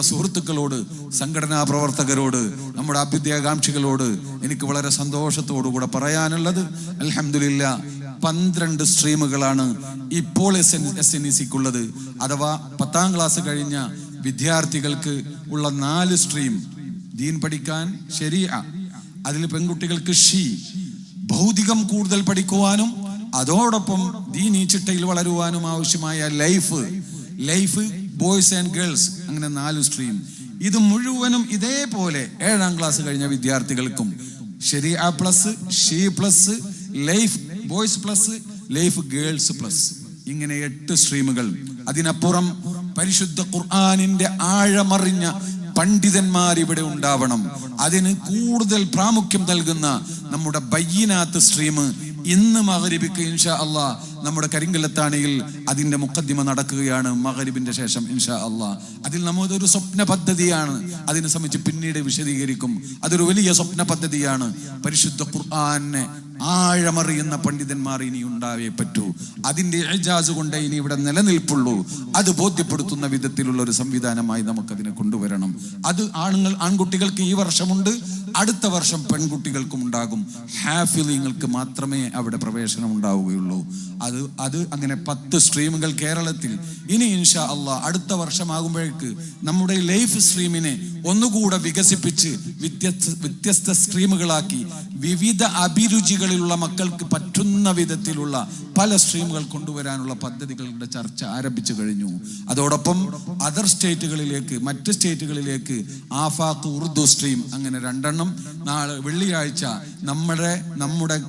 സുഹൃത്തുക്കളോട് സംഘടനാ പ്രവർത്തകരോട് നമ്മുടെ അഭ്യുദയാകാംക്ഷികളോട് എനിക്ക് വളരെ സന്തോഷത്തോടുകൂടെ പറയാനുള്ളത് അലഹമില്ല പന്ത്രണ്ട് സ്ട്രീമുകളാണ് ഇപ്പോൾ S N S N E സിക്കുള്ളത്. അഥവാ പത്താം ക്ലാസ് കഴിഞ്ഞ വിദ്യാർത്ഥികൾക്ക് ഉള്ള നാല് സ്ട്രീം ദീൻ പഠിക്കാൻ ശരിയ അതിൽ പെൺകുട്ടികൾക്ക് ഷീ ഭൗതികം കൂടുതൽ പഠിക്കുവാനും അതോടൊപ്പം ദീൻ ഈ ചിട്ടയിൽ വളരുവാനും ആവശ്യമായ life life boys and girls അങ്ങനെ നാല് സ്ട്രീം ഇത് മുഴുവനും ഇതേപോലെ ഏഴാം ക്ലാസ് കഴിഞ്ഞ വിദ്യാർത്ഥികൾക്കും. ശരി ശരിയ plus she plus life boys plus life girls plus ഇങ്ങനെ എട്ട് സ്ട്രീമുകൾ അതിനപ്പുറം പരിശുദ്ധ ഖുർആാനിന്റെ ആഴമറിഞ്ഞ പണ്ഡിതന്മാർ ഇവിടെ ഉണ്ടാവണം. അതിന് കൂടുതൽ പ്രാമുഖ്യം നൽകുന്ന നമ്മുടെ ബയ്യനാത്ത് സ്ട്രീം ഇന്ന് മകരിപ്പിക്കുക ഇൻഷാ അള്ളാ നമ്മുടെ കരിങ്കലത്താണിയിൽ അതിന്റെ മുഖദ്ദിമ നടക്കുകയാണ് മകരിബിന്റെ ശേഷം ഇൻഷാ അള്ളാ അതിൽ നമ്മതൊരു സ്വപ്ന പദ്ധതിയാണ്. അതിനെ സംബന്ധിച്ച് പിന്നീട് വിശദീകരിക്കും. അതൊരു വലിയ സ്വപ്ന പദ്ധതിയാണ്. പരിശുദ്ധ ഖുർആാനെ ആഴമറിയുന്ന പണ്ഡിതന്മാർ ഇനി ഉണ്ടാവേ പറ്റൂ. അതിന്റെ എജാസ് കൊണ്ട് ഇനി ഇവിടെ നിലനിൽപ്പുള്ളൂ. അത് ബോധ്യപ്പെടുത്തുന്ന വിധത്തിലുള്ള ഒരു സംവിധാനമായി നമുക്കതിനെ കൊണ്ടുവരണം. അത് ആണുങ്ങൾ ആൺകുട്ടികൾക്ക് ഈ വർഷമുണ്ട്. അടുത്ത വർഷം പെൺകുട്ടികൾക്കും ഉണ്ടാകും. ഹാഫിലിങ്ങൾക്ക് മാത്രമേ അവിടെ പ്രവേശനം ഉണ്ടാവുകയുള്ളൂ അത് അത് അങ്ങനെ പത്ത് സ്ട്രീമുകൾ കേരളത്തിൽ. ഇനി ഇൻഷാ അള്ളാ അടുത്ത വർഷമാകുമ്പോഴേക്ക് നമ്മുടെ ലൈഫ് സ്ട്രീമിനെ ഒന്നുകൂടെ വികസിപ്പിച്ച് വ്യത്യസ്ത വ്യത്യസ്ത സ്ട്രീമുകളാക്കി വിവിധ അഭിരുചികളിലുള്ള മക്കൾക്ക് പറ്റുന്ന വിധത്തിലുള്ള പല സ്ട്രീമുകൾ കൊണ്ടുവരാനുള്ള പദ്ധതികളുടെ ചർച്ച ആരംഭിച്ചു കഴിഞ്ഞു. അതോടൊപ്പം അതർ സ്റ്റേറ്റുകളിലേക്ക് മറ്റ് സ്റ്റേറ്റുകളിലേക്ക് ആഫാഖ് ഉറുദു സ്ട്രീം അങ്ങനെ രണ്ടെണ്ണം നാളെ വെള്ളിയാഴ്ച നമ്മുടെ നമ്മുടെ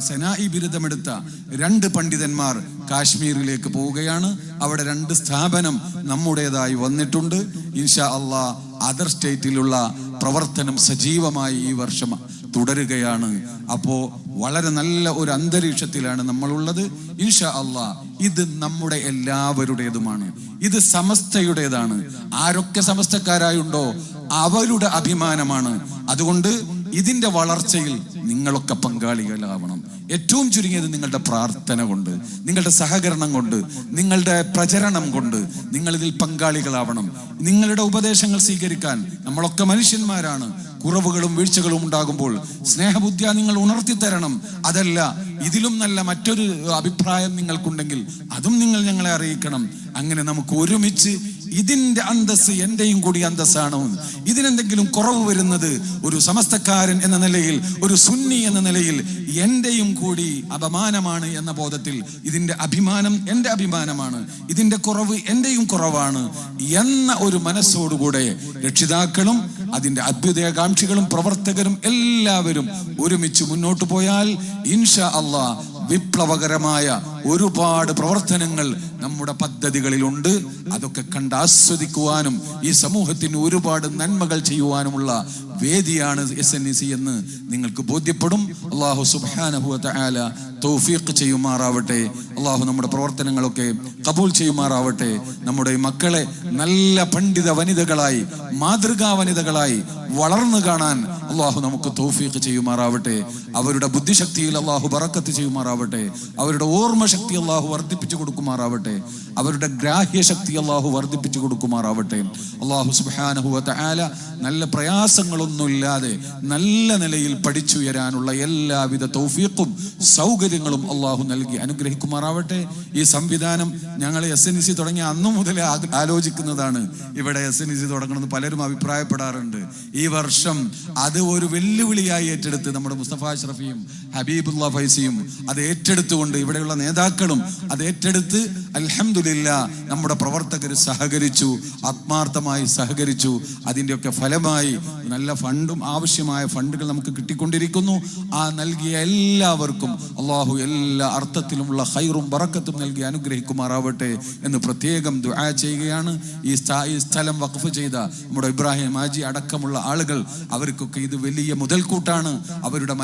സെനായി ബിരുദമെടുത്ത രണ്ട് പണ്ഡിതന്മാർ കാശ്മീരിലേക്ക് പോവുകയാണ്. അവിടെ രണ്ട് സ്ഥാപനം നമ്മുടേതായി വന്നിട്ടുണ്ട്. ഇൻഷാ അള്ളാ അതർ സ്റ്റേറ്റിലുള്ള പ്രവർത്തനം സജീവമായി ഈ വർഷം തുടരുകയാണ്. അപ്പോ വളരെ നല്ല ഒരു അന്തരീക്ഷത്തിലാണ് നമ്മളുള്ളത്. ഇൻഷാ അള്ളാ ഇത് നമ്മുടെ എല്ലാവരുടേതുമാണ്. ഇത് സമസ്തയുടേതാണ്. ആരൊക്കെ സമസ്തക്കാരായുണ്ടോ അവരുടെ അഭിമാനമാണ്. അതുകൊണ്ട് ഇതിന്റെ വളർച്ചയിൽ നിങ്ങളൊക്കെ പങ്കാളികളാവണം. ഏറ്റവും ചുരുങ്ങിയത് നിങ്ങളുടെ പ്രാർത്ഥന കൊണ്ട് നിങ്ങളുടെ സഹകരണം കൊണ്ട് നിങ്ങളുടെ പ്രചരണം കൊണ്ട് നിങ്ങൾ ഇതിൽ പങ്കാളികളാവണം. നിങ്ങളുടെ ഉപദേശങ്ങൾ സ്വീകരിക്കാൻ നമ്മളൊക്കെ മനുഷ്യന്മാരാണ്. കുറവുകളും വീഴ്ചകളും ഉണ്ടാകുമ്പോൾ സ്നേഹബുദ്ധിയ നിങ്ങൾ ഉണർത്തി തരണം. അതല്ല ഇതിലും നല്ല മറ്റൊരു അഭിപ്രായം നിങ്ങൾക്കുണ്ടെങ്കിൽ അതും നിങ്ങൾ ഞങ്ങളെ അറിയിക്കണം. അങ്ങനെ നമുക്ക് ഒരുമിച്ച് ഇതിന്റെ അന്തസ് എന്റെയും കൂടി അന്തസ്സാണോ. ഇതിനെന്തെങ്കിലും കുറവ് വരുന്നത് ഒരു സമസ്തക്കാരൻ എന്ന നിലയിൽ ഒരു സുന്നി എന്ന നിലയിൽ എന്റെയും കൂടി അപമാനമാണ് എന്ന ബോധത്തിൽ ഇതിന്റെ അഭിമാനം എന്റെ അഭിമാനമാണ്. ഇതിന്റെ കുറവ് എന്റെയും കുറവാണ് എന്ന ഒരു മനസ്സോടുകൂടെ രക്ഷിതാക്കളും അതിന്റെ അഭ്യുദയകാംക്ഷികളും പ്രവർത്തകരും എല്ലാവരും ഒരുമിച്ച് മുന്നോട്ട് പോയാൽ ഇൻഷാ അള്ളാ വിപ്ലവകരമായ ഒരുപാട് പ്രവർത്തനങ്ങൾ നമ്മുടെ പദ്ധതികളിലുണ്ട്. അതൊക്കെ കണ്ട് ആസ്വദിക്കുവാനും ഈ സമൂഹത്തിന് ഒരുപാട് നന്മകൾ ചെയ്യുവാനുമുള്ള വേദിയാണ് എസ് സി എന്ന് നിങ്ങൾക്ക് ബോധ്യപ്പെടും. അള്ളാഹു സുബാനഹുല തൗഫീഖ് ചെയ്യുമാറാവട്ടെ. അള്ളാഹു നമ്മുടെ പ്രവർത്തനങ്ങളൊക്കെ കബൂൽ ചെയ്യുമാറാവട്ടെ. നമ്മുടെ മക്കളെ നല്ല പണ്ഡിത വനിതകളായി മാതൃകാ വനിതകളായി വളർന്നു കാണാൻ അള്ളാഹു നമുക്ക് തൗഫീഖ് ചെയ്യുമാറാവട്ടെ. അവരുടെ ബുദ്ധിശക്തിയിൽ അള്ളാഹു ബറക്കത്ത് ചെയ്യുമാറാവട്ടെ. അവരുടെ ഓർമ്മശക്തി അള്ളാഹു വർദ്ധിപ്പിച്ചു കൊടുക്കുമാറാവട്ടെ. അവരുടെ ഗ്രാഹ്യശക്തി അള്ളാഹു വർദ്ധിപ്പിച്ചു കൊടുക്കുമാറാവട്ടെ. അള്ളാഹു സുബാനഹുവത്ത ആല നല്ല പ്രയാസങ്ങളൊന്നുമില്ലാതെ നല്ല നിലയിൽ പഠിച്ചുയരാനുള്ള എല്ലാവിധ തൗഫീഖും സൗകര്യങ്ങളും അള്ളാഹു നൽകി അനുഗ്രഹിക്കുമാറാവട്ടെ. ഈ സംവിധാനം ഞങ്ങൾ എസ് എൻ സി തുടങ്ങിയ അന്നു മുതലേ ആലോചിക്കുന്നതാണ്. ഇവിടെ എസ് എൻ സി തുടങ്ങണമെന്ന് പലരും അഭിപ്രായപ്പെടാറുണ്ട്. ഈ വർഷം അത് ഒരു വെല്ലുവിളിയായി ഏറ്റെടുത്ത് നമ്മുടെ മുസ്തഫ അഷ്റഫിയും ഹബീബുല്ല ഫൈസിയും അത് ഏറ്റെടുത്തുകൊണ്ട് ഇവിടെയുള്ള നേതാക്കളും അത് ഏറ്റെടുത്ത് അൽഹംദുലില്ല നമ്മുടെ പ്രവർത്തകർ സഹകരിച്ചു ആത്മാർത്ഥമായി സഹകരിച്ചു. അതിന്റെയൊക്കെ ഫലമായി നല്ല ഫണ്ടും ആവശ്യമായ ഫണ്ടുകൾ നമുക്ക് കിട്ടിക്കൊണ്ടിരിക്കുന്നു. ആ നൽകിയ എല്ലാവർക്കും അള്ളാഹു എല്ലാ അർത്ഥത്തിലുമുള്ള ഹൈറും ബറക്കത്തും നൽകി അനുഗ്രഹിക്കുമാറാവട്ടെ എന്ന് പ്രത്യേകം ദുആ ചെയ്യുകയാണ്. ഈ സ്ഥാ- സ്ഥലം വഖഫ് ചെയ്ത നമ്മുടെ ഇബ്രാഹിം മാജി അടക്കമുള്ള ആളുകൾ അവർക്കൊക്കെ ഇത് വലിയ മുതൽക്കൂട്ടാണ്. അവരുടെ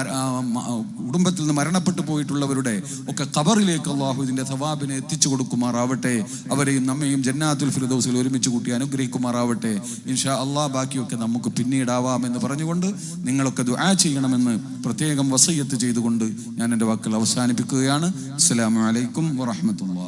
കുടുംബത്തിൽ നിന്ന് മരണപ്പെട്ടു പോയിട്ടുള്ളവരുടെ ഒക്കെ കബറിലേക്ക് അള്ളാഹു ഇതിന്റെ സവാബിനെ എത്തിച്ചു കൊടുക്കുമാറാവട്ടെ അവരെയും നമ്മയും ജന്നാത്തുൽ ഫിർദൗസിൽ ഒരുമിച്ച് കൂട്ടി അനുഗ്രഹിക്കുമാറാവട്ടെ. ഇൻഷാ അള്ളാ ബാക്കിയൊക്കെ നമുക്ക് പിന്നീടാവാം എന്ന് പറഞ്ഞുകൊണ്ട് നിങ്ങളൊക്കെ ദുആ ചെയ്യണമെന്ന് പ്രത്യേകം വസയ്യത്ത് ചെയ്തുകൊണ്ട് ഞാൻ എന്റെ വാക്കുകൾ അവസാനിപ്പിക്കുകയാണ്. അസ്സലാമു അലൈക്കും വറഹ്മത്തുള്ളാഹി